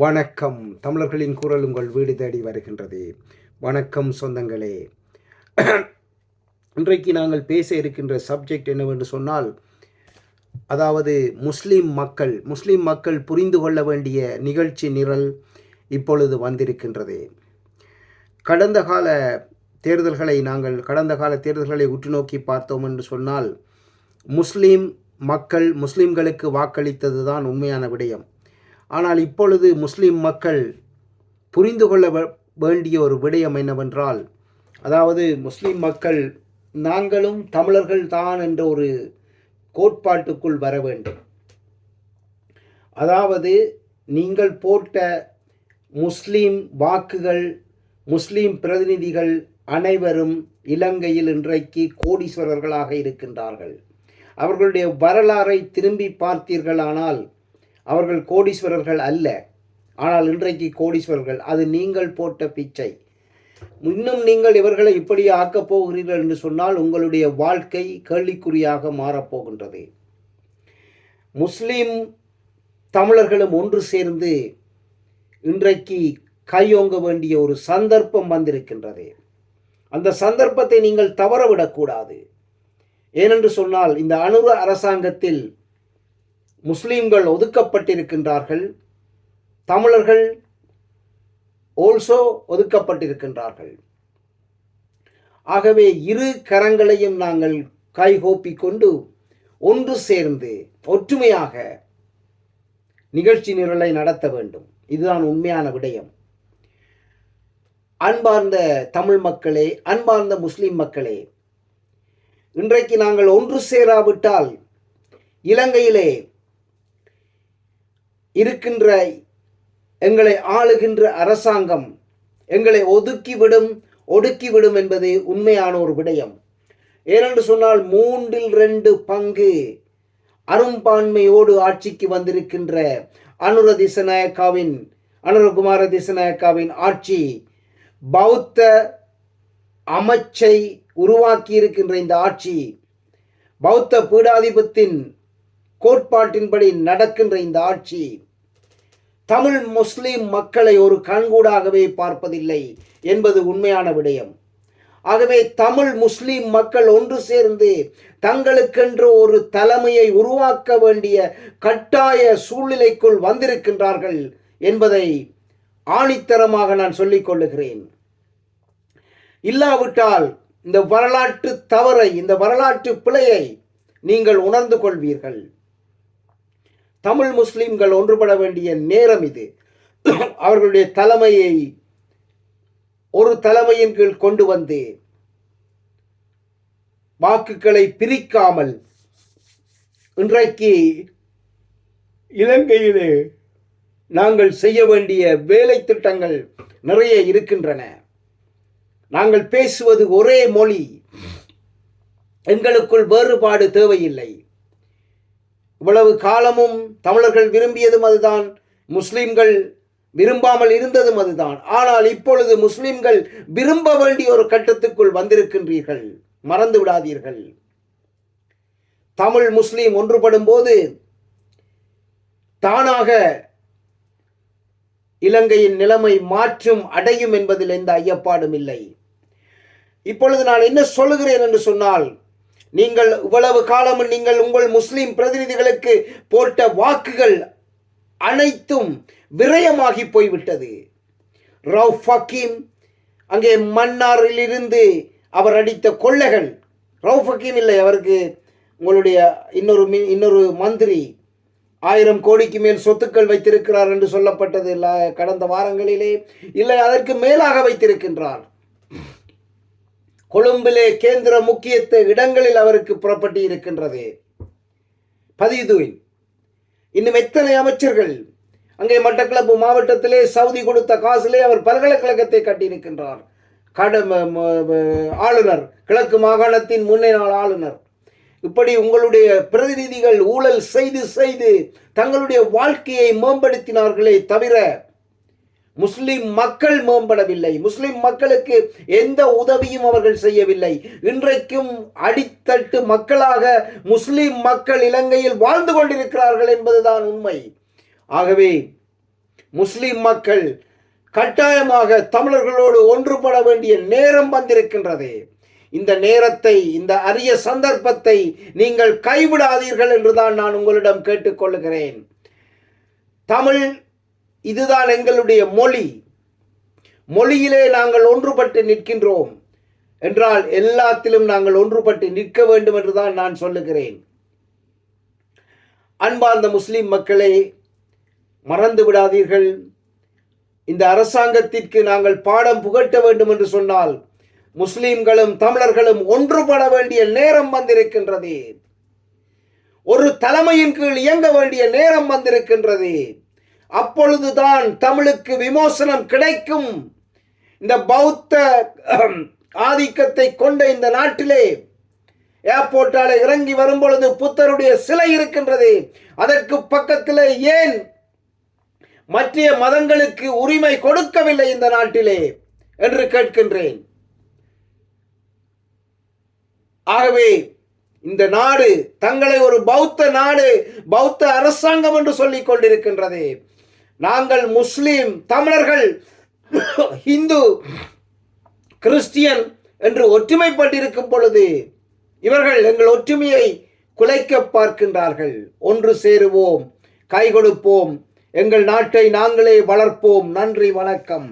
வணக்கம். தமிழர்களின் குரல் உங்கள் வீடு தேடி வருகின்றது. வணக்கம் சொந்தங்களே. இன்றைக்கு நாங்கள் பேச இருக்கின்ற சப்ஜெக்ட் என்னவென்று சொன்னால் அதாவது முஸ்லீம் மக்கள் முஸ்லீம் மக்கள் புரிந்து கொள்ள வேண்டிய நிகழ்ச்சி நிரல் இப்பொழுது வந்திருக்கின்றது. கடந்த கால தேர்தல்களை நாங்கள் கடந்த கால தேர்தல்களை உற்று நோக்கி பார்த்தோம் என்று சொன்னால் முஸ்லீம் மக்கள் முஸ்லீம்களுக்கு வாக்களித்தது தான் உண்மையான விடயம். ஆனால் இப்பொழுது முஸ்லீம் மக்கள் புரிந்து கொள்ள வேண்டிய ஒரு விடயம் என்னவென்றால் அதாவது முஸ்லீம் மக்கள் நாங்களும் தமிழர்கள் தான் என்ற ஒரு கோட்பாட்டுக்குள் வர வேண்டும். அதாவது நீங்கள் போட்ட முஸ்லீம் வாக்குகள் முஸ்லீம் பிரதிநிதிகள் அனைவரும் இலங்கையில் இன்றைக்கு கோடீஸ்வரர்களாக இருக்கின்றார்கள். அவர்களுடைய வரலாறை திரும்பி பார்த்தீர்களானால் அவர்கள் கோடீஸ்வரர்கள் அல்ல. ஆனால் இன்றைக்கு கோடீஸ்வரர்கள் அது நீங்கள் போட்ட பிச்சை. இன்னும் நீங்கள் இவர்களை இப்படி ஆக்கப் போகிறீர்கள் என்று சொன்னால் உங்களுடைய வாழ்க்கை கேள்விக்குறியாக மாறப்போகின்றது முஸ்லீம் தமிழர்களும் ஒன்று சேர்ந்து இன்றைக்கு கையோங்க வேண்டிய ஒரு சந்தர்ப்பம் வந்திருக்கின்றது. அந்த சந்தர்ப்பத்தை நீங்கள் தவறவிடக்கூடாது. ஏனென்று சொன்னால் இந்த அணுர அரசாங்கத்தில் முஸ்லீம்கள் ஒதுக்கப்பட்டிருக்கின்றார்கள். தமிழர்கள் ஓல்சோ ஒதுக்கப்பட்டிருக்கின்றார்கள். ஆகவே இரு கரங்களையும் நாங்கள் கைகோப்பி கொண்டு ஒன்று சேர்ந்து ஒற்றுமையாக நிகழ்ச்சி நிரலை நடத்த வேண்டும். இதுதான் உண்மையான விடயம். அன்பார்ந்த தமிழ் மக்களே அன்பார்ந்த முஸ்லிம் மக்களே இன்றைக்கு நாங்கள் ஒன்று சேராவிட்டால் இலங்கையிலே இருக்கின்ற எங்களை ஆளுகின்ற அரசாங்கம் எங்களை ஒதுக்கிவிடும் ஒடுக்கிவிடும் என்பது உண்மையான ஒரு விடயம். ஏனென்று சொன்னால் மூன்றில் ரெண்டு பங்கு அரும்பான்மையோடு ஆட்சிக்கு வந்திருக்கின்ற அனுர திசநாயக்காவின் அனுரகுமார திசநாயக்காவின் ஆட்சி பௌத்த அமைச்சை உருவாக்கி இருக்கின்ற இந்த ஆட்சி பௌத்த பீடாதிபத்தின் கோட்பாட்டின்படி நடக்கின்ற இந்த ஆட்சி தமிழ் முஸ்லீம் மக்களை ஒரு கண்கூடாகவே பார்ப்பதில்லை என்பது உண்மையான விடயம். ஆகவே தமிழ் முஸ்லீம் மக்கள் ஒன்று சேர்ந்து தங்களுக்கென்று ஒரு தலைமையை உருவாக்க வேண்டிய கட்டாய சூழ்நிலைக்குள் வந்திருக்கின்றார்கள் என்பதை ஆணித்தரமாக நான் சொல்லிக் கொள்ளுகிறேன். இல்லாவிட்டால் இந்த வரலாற்று தவறை இந்த வரலாற்று பிழையை நீங்கள் உணர்ந்து கொள்வீர்கள். தமிழ் முஸ்லீம்கள் ஒன்றுபட வேண்டிய நேரம் இது. அவர்களுடைய தலைமையை ஒரு தலைமையின் கீழ் கொண்டு வந்து வாக்குகளை பிரிக்காமல் இன்றைக்கு இலங்கையிலே நாங்கள் செய்ய வேண்டிய வேலை திட்டங்கள் நிறைய இருக்கின்றன. நாங்கள் பேசுவது ஒரே மொழி. எங்களுக்குள் வேறுபாடு தேவையில்லை. இவ்வளவு காலமும் தமிழர்கள் விரும்பியதும் அதுதான் முஸ்லீம்கள் விரும்பாமல் இருந்ததும் அதுதான். ஆனால் இப்பொழுது முஸ்லிம்கள் விரும்ப வேண்டிய ஒரு கட்டத்துக்குள் வந்திருக்கின்றீர்கள். மறந்து விடாதீர்கள். தமிழ் முஸ்லீம் ஒன்றுபடும் போது தானாக இலங்கையின் நிலைமை மாற்றும் அடையும் என்பதில் எந்த ஐயப்பாடும் இல்லை. இப்பொழுது நான் என்ன சொல்லுகிறேன் என்று சொன்னால் நீங்கள் இவ்வளவு காலம் நீங்கள் உங்கள் முஸ்லிம் பிரதிநிதிகளுக்கு போட்ட வாக்குகள் அனைத்தும் விரயமாகி போய்விட்டது. ரவுஃப் ஹக்கீம் அங்கே மன்னாரிலிருந்து அவர் அடித்த கொள்ளைகள். ரவுஃப் ஹக்கீம் இல்லை அவருக்கு உங்களுடைய இன்னொரு மி- இன்னொரு மந்திரி ஆயிரம் கோடிக்கு மேல் சொத்துக்கள் வைத்திருக்கிறார் என்று சொல்லப்பட்டது இல்லை கடந்த வாரங்களிலே. இல்லை அதற்கு மேலாக வைத்திருக்கின்றார். கொழும்பிலே கேந்திர முக்கியத்துவ இடங்களில் அவருக்கு புறப்பட்டு இருக்கின்றது. பதிதுவின் இன்னும் எத்தனை அமைச்சர்கள்? அங்கே மட்டக்களப்பு மாவட்டத்திலே சவுதி கொடுத்த காசிலே அவர் பல்கலைக்கழகத்தை கட்டியிருக்கின்றார். கட ஆளுநர் கிழக்கு மாகாணத்தின் முன்னாள் ஆளுநர். இப்படி உங்களுடைய பிரதிநிதிகள் ஊழல் செய்து செய்து தங்களுடைய வாழ்க்கையை மேம்படுத்தினார்களே தவிர முஸ்லிம் மக்கள் மேம்படவில்லை. முஸ்லிம் மக்களுக்கு எந்த உதவியும் அவர்கள் செய்யவில்லை. இன்றைக்கும் அடித்தட்டு மக்களாக முஸ்லிம் மக்கள் இலங்கையில் வாழ்ந்து கொண்டிருக்கிறார்கள் என்பதுதான் உண்மை. ஆகவே முஸ்லிம் மக்கள் கட்டாயமாக தமிழர்களோடு ஒன்றுபட வேண்டிய நேரம் வந்திருக்கின்றது. இந்த நேரத்தை இந்த அரிய சந்தர்ப்பத்தை நீங்கள் கைவிடாதீர்கள் என்றுதான் நான் உங்களிடம் கேட்டுக்கொள்கிறேன். தமிழ் இதுதான் எங்களுடைய மொழி. மொழியிலே நாங்கள் ஒன்றுபட்டு நிற்கின்றோம். என்றால் எல்லாத்திலும் நாங்கள் ஒன்றுபட்டு நிற்க வேண்டும் என்றுதான் நான் சொல்லுகிறேன். அன்பார்ந்த முஸ்லிம் மக்களே மறந்து விடாதீர்கள். இந்த அரசாங்கத்திற்கு நாங்கள் பாடம் புகட்ட வேண்டும் என்று சொன்னால் முஸ்லிம்களும் தமிழர்களும் ஒன்றுபட வேண்டிய நேரம் வந்திருக்கின்றது. ஒரு தலைமையின் கீழ் இயங்க வேண்டிய நேரம் வந்திருக்கின்றது. அப்பொழுதுதான் தமிழுக்கு விமோசனம் கிடைக்கும். இந்த பௌத்த ஆதிக்கத்தை கொண்ட இந்த நாட்டிலே ஏர்போர்ட்டால இறங்கி வரும் பொழுது புத்தருடைய சிலை இருக்கின்றது. அதற்கு பக்கத்தில் ஏன் மற்ற மதங்களுக்கு உரிமை கொடுக்கவில்லை இந்த நாட்டிலே என்று கேட்கின்றேன். ஆகவே இந்த நாடு தங்களை ஒரு பௌத்த நாடு பௌத்த அரசாங்கம் என்று சொல்லிக் கொண்டிருக்கின்றது. நாங்கள் முஸ்லீம் தமிழர்கள் இந்து கிறிஸ்டியன் என்று ஒற்றுமைப்பட்டிருக்கும் பொழுது இவர்கள் எங்கள் ஒற்றுமையை குலைக்க பார்க்கின்றார்கள். ஒன்று சேருவோம் கை கொடுப்போம் எங்கள் நாட்டை நாங்களே வளர்ப்போம். நன்றி வணக்கம்.